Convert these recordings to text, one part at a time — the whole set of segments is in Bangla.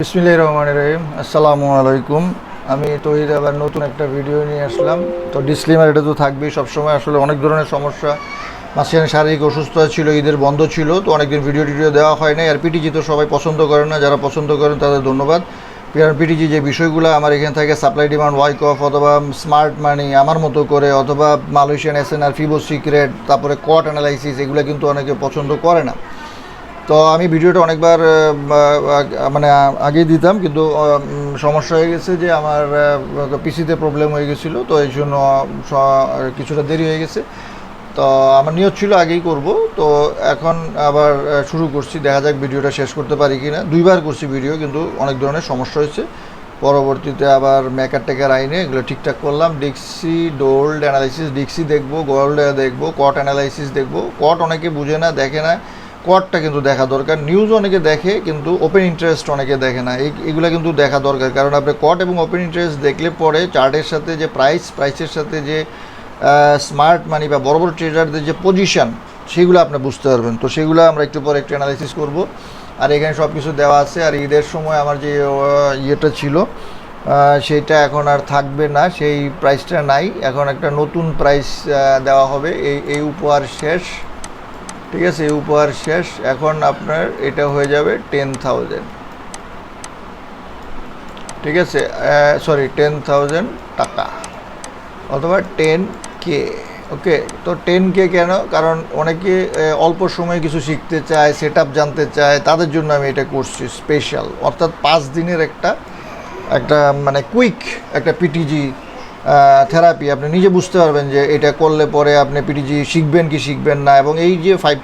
বিসমিল্লাহির রহমানির রহিম। আসসালামু আলাইকুম। আমি তহিদ, আবার নতুন একটা ভিডিও নিয়ে আসলাম। তো ডিসক্লেমার এটা তো থাকবেই সবসময়। আসলে অনেক ধরনের সমস্যা। মাঝখানে শারীরিক অসুস্থতা ছিল, ঈদের বন্ধ ছিল, তো অনেকদিন ভিডিও টিডিও দেওয়া হয় নাই। আর পিটিজি তো সবাই পছন্দ করেন না, যারা পছন্দ করেন তাদের ধন্যবাদ। পিটিজি যে বিষয়গুলো আমার এখান থেকে সাপ্লাই ডিমান্ড ওয়াইক অফ অথবা স্মার্ট মানি আমার মতো করে, অথবা Malaysian S N R fibo secret তারপরে কট অ্যানালাইসিস এগুলো কিন্তু অনেকে পছন্দ করে না। তো আমি ভিডিওটা অনেকবার মানে আগেই দিতাম, কিন্তু সমস্যা হয়ে গেছে যে আমার পিসিতে প্রবলেম হয়ে গেছিল, তো এই জন্য কিছুটা দেরি হয়ে গেছে। তো আমার নিয়ত ছিল আগেই করব। তো এখন আবার শুরু করছি। দেখা যাক ভিডিওটা শেষ করতে পারি কি না দুইবার করছি ভিডিও, কিন্তু অনেক ধরনের সমস্যা হয়েছে। পরবর্তীতে আবার মেকার টেকার আইনে এগুলো ঠিকঠাক করলাম। ডিক্সি ডোল্ড অ্যানালাইসিস ডিক্সি দেখব গোল্ড দেখব কট অ্যানালাইসিস দেখব। কট অনেকে বুঝে না, দেখে না। কটটা কিন্তু দেখা দরকার। নিউজ অনেকে দেখে, কিন্তু ওপেন ইন্টারেস্ট অনেকে দেখে না। এগুলো কিন্তু দেখা দরকার। কারণ আপনি কট এবং ওপেন ইন্টারেস্ট দেখলে পরে চার্টের সাথে যে প্রাইস প্রাইসের সাথে যে স্মার্ট মানি বা বড় বড় ট্রেডারদের যে পজিশন সেগুলো আপনি বুঝতে পারবেন। তো সেগুলো আমরা একটু পরে একটু অ্যানালাইসিস করব। আর এখানে সব কিছু দেওয়া আছে, আর ঈদের সময় আমার যে ইয়েটা ছিল সেটা এখন আর থাকবে না, সেই প্রাইসটা নাই। এখন একটা নতুন প্রাইস দেওয়া হবে। এই এই উপহার শেষ, ঠিক আছে? এই উপহার শেষ। এখন আপনার এটা হয়ে যাবে টেন থাউজেন্ড ঠিক আছে? সরি টেন থাউজেন্ড টাকা। অথবা টেন কে? ওকে তো টেন কে কেন? কারণ অনেকে অল্প সময়ে কিছু শিখতে চায় সেট জানতে চায়, তাদের জন্য আমি এটা করছি স্পেশাল অর্থাৎ পাঁচ দিনের একটা একটা মানে কুইক একটা পিটিজি থেরাপি আপনি নিজে বুঝতে পারবেন যে এটা করলে পরে আপনি পিটিজি শিখবেন কি শিখবেন না। এবং এই যে ফাইভ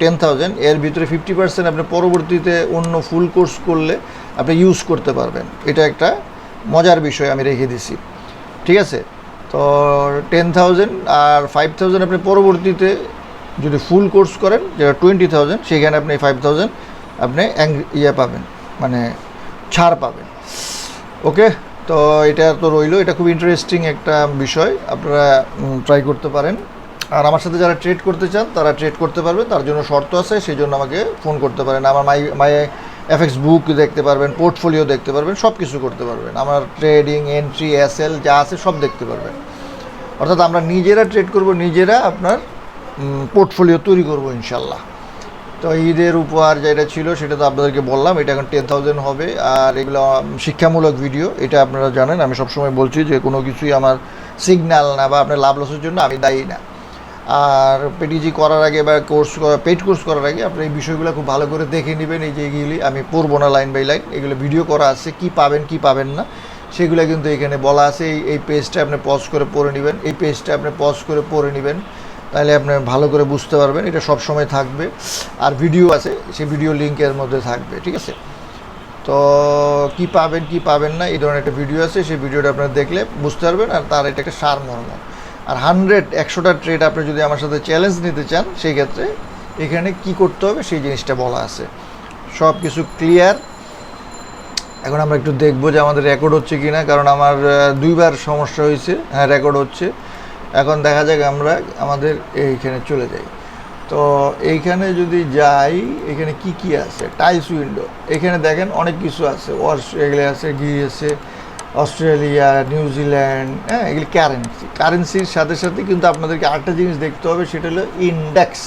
টেন থাউজেন্ড এর ভিতরে ফিফটি পার্সেন্ট আপনি পরবর্তীতে অন্য ফুল কোর্স করলে আপনি ইউজ করতে পারবেন। এটা একটা মজার বিষয় আমি রেখে দিছি। ঠিক আছে? তো টেন থাউজেন্ড আর ফাইভ থাউজেন্ড আপনি পরবর্তীতে যদি ফুল কোর্স করেন, যেটা টোয়েন্টি থাউজেন্ড সেখানে আপনি ফাইভ থাউজেন্ড আপনি ইয়ে পাবেন মানে ছাড় পাবেন। ওকে তো এটা তো রইল। এটা খুব ইন্টারেস্টিং একটা বিষয়। আপনারা ট্রাই করতে পারেন। আর আমার সাথে যারা ট্রেড করতে চান, তারা ট্রেড করতে পারবে। তার জন্য শর্ত আছে সেই জন্য আমাকে ফোন করতে পারেন। আমার মাই মাই এফএক্স বুক দেখতে পারবেন পোর্টফোলিও দেখতে পারবেন সব কিছু করতে পারবেন। আমার ট্রেডিং এন্ট্রি এসএল যা আছে সব দেখতে পারবেন। অর্থাৎ আমরা নিজেরা ট্রেড করব, নিজেরা আপনার পোর্টফোলিও তৈরি করব ইনশাল্লাহ। তো ঈদের উপহার যেটা ছিল সেটা তো আপনাদেরকে বললাম, এটা এখন টেন থাউজেন্ড হবে। আর এগুলো শিক্ষামূলক ভিডিও এটা আপনারা জানেন, আমি সবসময় বলছি যে কোনো কিছুই আমার সিগন্যাল না বা আপনার লাভ লসের জন্য আমি দায়ী না। আর পেটিজি করার আগে বা কোর্স পেড কোর্স করার আগে আপনি এই বিষয়গুলো খুব ভালো করে দেখে নেবেন। এই যে এগুলি আমি পড়ব না লাইন বাই লাইন এগুলো ভিডিও করা আছে, কি পাবেন কি পাবেন না। সেগুলো কিন্তু এখানে বলা আছে। এই এই পেজটা আপনি পজ করে পড়ে নেবেন। এই পেজটা আপনি পজ করে পড়ে নেবেন। তাহলে আপনি ভালো করে বুঝতে পারবেন। এটা সব সময় থাকবে। আর ভিডিও আছে, সেই ভিডিও লিঙ্কের মধ্যে থাকবে, ঠিক আছে? তো কি পাবেন কি পাবেন না, এই ধরনের একটা ভিডিও আছে। সেই ভিডিওটা আপনারা দেখলে বুঝতে পারবেন। আর তার এটা একটা সার মর্ম আর হান্ড্রেড একশোটা ট্রেড আপনি যদি আমার সাথে চ্যালেঞ্জ নিতে চান, সেই ক্ষেত্রে এখানে কি করতে হবে সেই জিনিসটা বলা আছে। সব কিছু ক্লিয়ার এখন আমরা একটু দেখব যে আমাদের রেকর্ড হচ্ছে কি না কারণ আমার দুইবার সমস্যা হয়েছে। হ্যাঁ রেকর্ড হচ্ছে। এখন দেখা যাক আমরা আমাদের এইখানে চলে যাই। তো এইখানে যদি যাই, এখানে কি কি আছে? টাইলস উইন্ডো এখানে দেখেন অনেক কিছু আছে। ওয়াশ এগুলো আছে গিয়েছে অস্ট্রেলিয়া নিউজিল্যান্ড হ্যাঁ এগুলি কারেন্সি কারেন্সির সাথে সাথে কিন্তু আপনাদেরকে আরেকটা জিনিস দেখতে হবে, সেটা হলো ইন্ডেক্স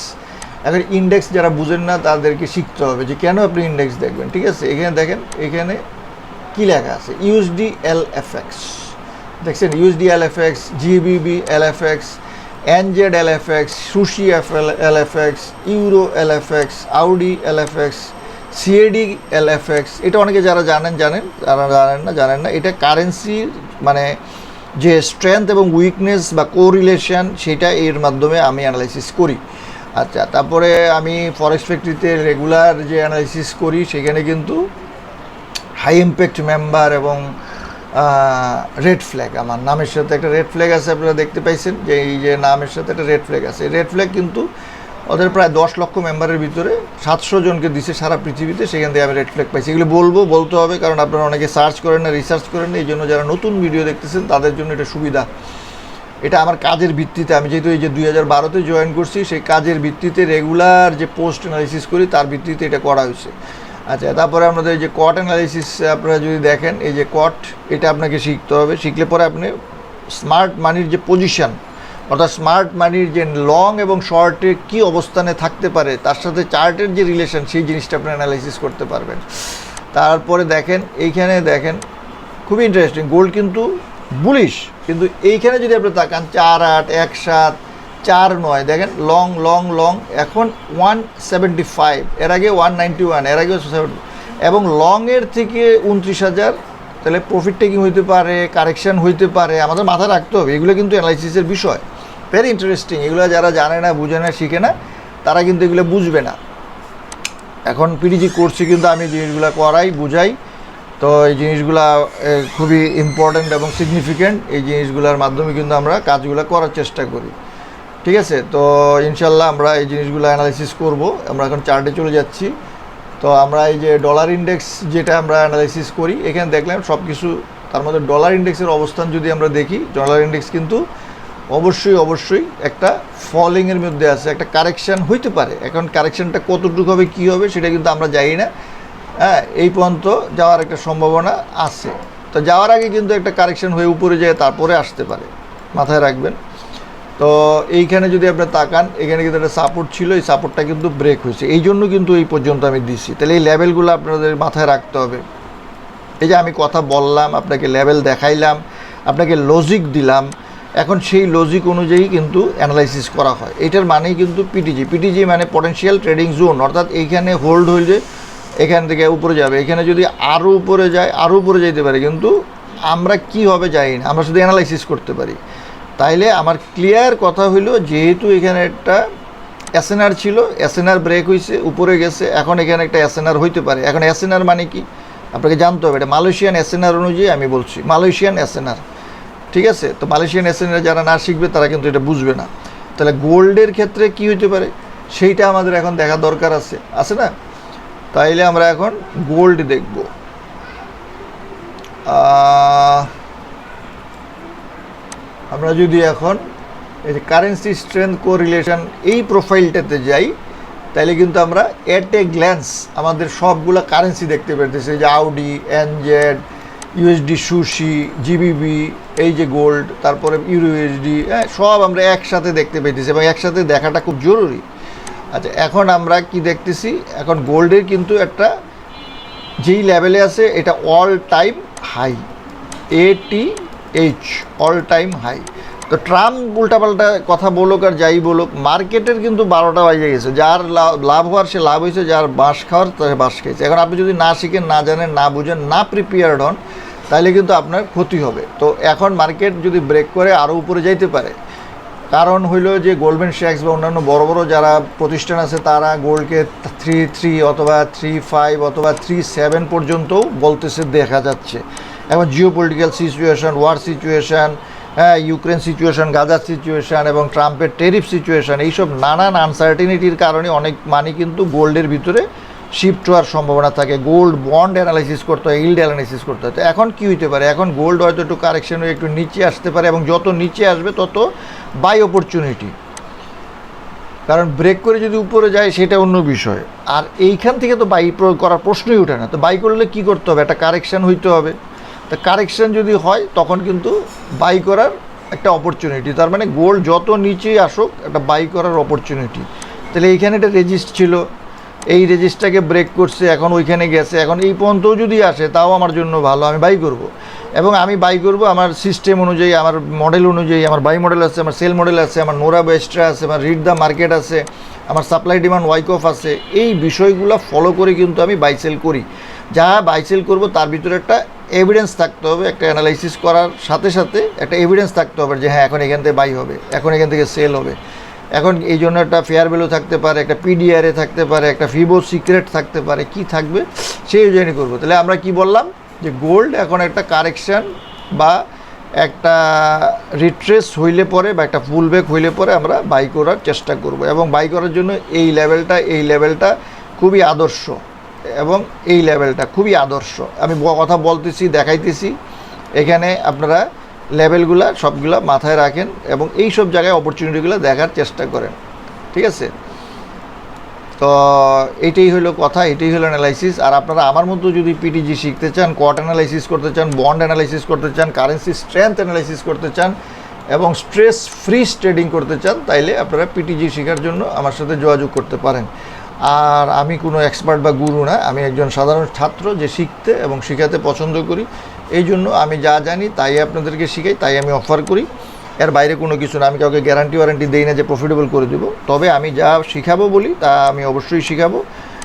এখন ইন্ডেক্স যারা বুঝেন না, তাদেরকে শিখতে হবে যে কেন আপনি ইন্ডেক্স দেখবেন, ঠিক আছে? এখানে দেখেন, এখানে কি লেখা আছে? ইউএসডি এল এফ এক্স দেখছেন? USD L F X GBP L F X NZ L F X sushi F L L F X euro L F X AUD L F X CAD L F X এটা অনেকে যারা জানেন জানেন, যারা জানেন না জানেন না, এটা কারেন্সির মানে যে স্ট্রেংথ এবং উইকনেস বা কোরিলেশন সেটা এর মাধ্যমে আমি অ্যানালাইসিস করি। আচ্ছা তারপরে আমি ফরেক্স ফ্যাক্টরিতে রেগুলার যে অ্যানালাইসিস করি, সেখানে কিন্তু হাই ইম্প্যাক্ট মেম্বার এবং রেড ফ্ল্যাগ আমার নামের সাথে একটা রেড ফ্ল্যাগ আছে, আপনারা দেখতে পাইছেন, যে এই যে নামের সাথে একটা রেড ফ্ল্যাগ আছে। রেড ফ্ল্যাগ কিন্তু ওদের প্রায় দশ লক্ষ মেম্বারের ভিতরে সাতশো জনকে দিছে সারা পৃথিবীতে, সেখান থেকে আমি রেড ফ্ল্যাগ পাইছি। এগুলো বলব, বলতে হবে, কারণ আপনারা অনেকে সার্চ করেন না রিসার্চ করেন না এই জন্য যারা নতুন ভিডিও দেখতেছেন, তাদের জন্য এটা সুবিধা। এটা আমার কাজের ভিত্তিতে, আমি যেহেতু এই যে দুই হাজার বারোতে জয়েন করছি, সেই কাজের ভিত্তিতে রেগুলার যে পোস্ট অ্যানালিসিস করি, তার ভিত্তিতে এটা করা হয়েছে। আচ্ছা তারপরে আমাদের এই যে কট অ্যানালিসিস আপনারা যদি দেখেন, এই যে কট এটা আপনাকে শিখতে হবে। শিখলে পরে আপনি স্মার্ট মানির যে পজিশন অর্থাৎ স্মার্ট মানির যে লং এবং শর্টে কি অবস্থানে থাকতে পারে, তার সাথে চার্টের যে রিলেশন সেই জিনিসটা আপনি অ্যানালাইসিস করতে পারবেন। তারপরে দেখেন, এইখানে দেখেন, খুবই ইন্টারেস্টিং গোল্ড কিন্তু বুলিশ কিন্তু এইখানে যদি আপনি তাকান, চার আট, এক সাত, চার নয়, দেখেন লং লং লং এখন ওয়ান সেভেন্টি ফাইভ এর আগে ওয়ান নাইনটি ওয়ানের আগে সেভেন্টি এবং লংয়ের থেকে উনত্রিশ হাজার, তাহলে প্রফিট টেকিং হইতে পারে কারেকশন হইতে পারে, আমাদের মাথায় রাখতে হবে, এগুলো কিন্তু অ্যানালাইসিসের বিষয়। ভেরি ইন্টারেস্টিং এগুলো যারা জানে না, বুঝে না, শিখে না, তারা কিন্তু এগুলো বুঝবে না। এখন পিডিজি করছি কিন্তু আমি জিনিসগুলো করাই, বুঝাই। তো এই জিনিসগুলা খুবই ইম্পর্ট্যান্ট এবং সিগনিফিক্যান্ট এই জিনিসগুলোর মাধ্যমে কিন্তু আমরা কাজগুলো করার চেষ্টা করি। ঠিক আছে? তো ইনশাল্লাহ আমরা এই জিনিসগুলো অ্যানালাইসিস করব। আমরা এখন চার্টে চলে যাচ্ছি। তো আমরা এই যে ডলার ইন্ডেক্স যেটা আমরা অ্যানালাইসিস করি, এখানে দেখলাম সব কিছু তার মধ্যে ডলার ইন্ডেক্সের অবস্থান যদি আমরা দেখি ডলার ইন্ডেক্স কিন্তু অবশ্যই অবশ্যই একটা ফলিংয়ের মধ্যে আছে, একটা কারেকশন হইতে পারে। এখন কারেকশনটা কতটুকু হবে, কী হবে, সেটা কিন্তু আমরা জানি না। হ্যাঁ এই পর্যন্ত যাওয়ার একটা সম্ভাবনা আছে। তো যাওয়ার আগে কিন্তু একটা কারেকশন হয়ে উপরে যায় তারপরে আসতে পারে। মাথায় রাখবেন। তো এইখানে যদি আপনি তাকান, এখানে কিন্তু একটা সাপোর্ট ছিল, এই সাপোর্টটা কিন্তু ব্রেক হয়েছে। এই জন্য কিন্তু এই পর্যন্ত আমি দিছি। তাহলে এই লেভেলগুলো আপনাদের মাথায় রাখতে হবে। এই যে আমি কথা বললাম, আপনাকে লেভেল দেখাইলাম, আপনাকে লজিক দিলাম এখন সেই লজিক অনুযায়ী কিন্তু অ্যানালাইসিস করা হয়। এটার মানেই কিন্তু পিটিজি পিটিজি মানে পটেনশিয়াল ট্রেডিং জোন অর্থাৎ এইখানে হোল্ড হইলে এখান থেকে উপরে যাবে। এখানে যদি আরও উপরে যায় আরও উপরে যেতে পারে, কিন্তু আমরা কি হবে যাই না, আমরা শুধু অ্যানালাইসিস করতে পারি। তাইলে আমার ক্লিয়ার কথা হইল, যেহেতু এখানে একটা এসএনআর ছিল এসএনআর ব্রেক হয়েছে উপরে গেছে, এখন এখানে একটা এসএনআর হইতে পারে। এখন এসএনআর মানে কি? আপনাকে জানতে হবে, এটা মালয়েশিয়ান এসএনআর অনুযায়ী আমি বলছি। মালয়েশিয়ান এসএনআর ঠিক আছে? তো মালয়েশিয়ান এসএনআর যারা না শিখবে, তারা কিন্তু এটা বুঝবে না। তাহলে গোল্ডের ক্ষেত্রে কি হইতে পারে? সেইটা আমাদের এখন দেখা দরকার আছে। আছে না? তাইলে আমরা এখন গোল্ড দেখব। আমরা যদি এখন এই যে কারেন্সি স্ট্রেংথ কোরিলেশন এই প্রোফাইলটাতে যাই, তাইলে কিন্তু আমরা এট এ গ্ল্যান্স আমাদের সবগুলো কারেন্সি দেখতে পেতেছি যে আউডি এনজেড ইউএসডি সুশি জিবিবি এই যে গোল্ড তারপরে ইউরো ইউএসডি হ্যাঁ সব আমরা একসাথে দেখতে পেতেছি এবং একসাথে দেখাটা খুব জরুরি। আচ্ছা এখন আমরা কি দেখতেছি? এখন গোল্ডের কিন্তু একটা যেই লেভেলে আছে, এটা all time high A T H all time high তো ট্রাম্প উল্টাপাল্টা কথা বলুক আর যাই বলুক, মার্কেটের কিন্তু বারোটা বাজে গেছে। যার লাভ- লাভ হওয়ার, সে লাভ হয়েছে, যার বাঁশ খাওয়ার, তার বাঁশ খেয়েছে। এখন আপনি যদি না শিখেন, না জানেন, না বুঝেন, না প্রিপেয়ার্ড হন তাহলে কিন্তু আপনার ক্ষতি হবে। তো এখন মার্কেট যদি ব্রেক করে আরও উপরে যাইতে পারে। কারণ হইল যে গোল্ডম্যান শ্যাক্স বা অন্যান্য বড় বড় যারা প্রতিষ্ঠান আছে, তারা গোল্ডকে থ্রি থ্রি অথবা থ্রি ফাইভ অথবা থ্রি সেভেন পর্যন্তও বলতেছে, দেখা যাচ্ছে। এখন geopolitical situation war situation হ্যাঁ ইউক্রেন সিচুয়েশন গাজার সিচুয়েশন এবং ট্রাম্পের টেরিফ সিচুয়েশন এইসব নানান আনসার্টিনিটির কারণে অনেক মানি কিন্তু গোল্ডের ভিতরে শিফট হওয়ার সম্ভাবনা থাকে, গোল্ড বন্ড অ্যানালাইসিস করতে হয় ইল্ড অ্যানালাইসিস করতে হয়। তো এখন কী হইতে পারে? এখন গোল্ড হয়তো একটু কারেকশন হয়ে একটু নিচে আসতে পারে এবং যত নিচে আসবে তত বাই অপরচুনিটি কারণ ব্রেক করে যদি উপরে যায় সেটা অন্য বিষয়। আর এইখান থেকে তো বাই করার প্রশ্নই ওঠে না। তো বাই করলে কি করতে হবে? একটা কারেকশান হইতে হবে। তা কারেকশান যদি হয় তখন কিন্তু বাই করার একটা অপরচুনিটি তার মানে গোল্ড যত নিচেই আসুক, একটা বাই করার অপরচুনিটি তাহলে এইখানে একটা রেজিস্ট ছিল। এই রেজিস্টটাকে ব্রেক করছে, এখন ওইখানে গেছে, এখন এই পর্যন্তও যদি আসে, তাও আমার জন্য ভালো, আমি বাই করব। এবং আমি বাই করব, আমার সিস্টেম অনুযায়ী, আমার মডেল অনুযায়ী, আমার বাই মডেল আছে, আমার সেল মডেল আছে, আমার নোরা বেস্ট্রা আছে, আমার রিড দ্য মার্কেট আছে, আমার সাপ্লাই ডিমান্ড ওয়াইক অফ আছে, এই বিষয়গুলো ফলো করে কিন্তু আমি বাই সেল করি। যা বাই সেল করব, তার ভিতরে একটা এভিডেন্স থাকতে হবে, একটা অ্যানালাইসিস করার সাথে সাথে একটা এভিডেন্স থাকতে হবে যে হ্যাঁ এখন এখান থেকে বাই হবে, এখন এখান থেকে সেল হবে। এখন এই জন্য একটা ফেয়ার ভ্যালু থাকতে পারে, একটা পিডিআরএ থাকতে পারে, একটা ফিবো সিক্রেট থাকতে পারে, কি থাকবে সেই অনুযায়ী করব। তাহলে আমরা কি বললাম? যে গোল্ড এখন একটা কারেকশন বা একটা রিট্রেস হইলে পরে বা একটা ফুল ব্যাক হইলে পরে আমরা বাই করার চেষ্টা করব এবং বাই করার জন্য এই লেভেলটা এই লেভেলটা খুবই আদর্শ এবং এই লেভেলটা খুবই আদর্শ। আমি কথা বলতেছি, দেখাইতেছি। এখানে আপনারা লেভেলগুলা, সবগুলা মাথায় রাখেন এবং এই সব জায়গায় অপরচুনিটিগুলো দেখার চেষ্টা করেন। ঠিক আছে? তো এটাই হলো কথা, এটাই হলো অ্যানালাইসিস আর আপনারা আমার মতো যদি পিটিজি শিখতে চান কট অ্যানালাইসিস করতে চান বন্ড অ্যানালাইসিস করতে চান কারেন্সি স্ট্রেংথ অ্যানালাইসিস করতে চান এবং স্ট্রেস ফ্রি ট্রেডিং করতে চান, তাইলে আপনারা পিটিজি শেখার জন্য আমার সাথে যোগাযোগ করতে পারেন। আর আমি কোনো এক্সপার্ট বা গুরু না, আমি একজন সাধারণ ছাত্র যে শিখতে এবং শেখাতে পছন্দ করি। এই জন্য আমি যা জানি তাই আপনাদেরকে শিখাই, তাই আমি অফার করি। এর বাইরে কোনো কিছু না, আমি কাউকে গ্যারান্টি ওয়ারেন্টি দিই না যে প্রফিটেবল করে দেবো। তবে আমি যা শিখাবো বলি, তা আমি অবশ্যই শিখাবো।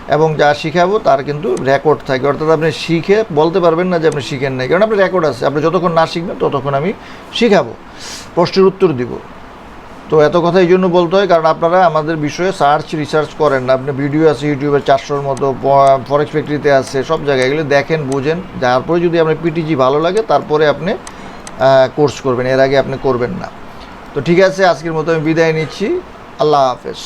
এবং যা শিখাবো, তার কিন্তু রেকর্ড থাকে। অর্থাৎ আপনি শিখে বলতে পারবেন না যে আপনি শিখেন নাই। কারণ আপনার রেকর্ড আছে। আপনি যতক্ষণ না শিখবেন, ততক্ষণ আমি শিখাবো। প্রশ্নের উত্তর দিব। তো এত কথা এই জন্য বলতে হয়, কারণ আপনারা আমাদের বিষয়ে সার্চ রিসার্চ করেন আপনি ভিডিও আছে ইউটিউবে চারশোর মতো ফরেক্স ফ্যাক্টরিতে আছে, সব জায়গায় এগুলো দেখেন, বুঝেন। তারপরে যদি আপনার পিটিজি ভালো লাগে, তারপরে আপনি কোর্স করবেন। এর আগে আপনি করবেন না। তো ঠিক আছে, আজকের মতো আমি বিদায় নিচ্ছি। আল্লাহ হাফেজ।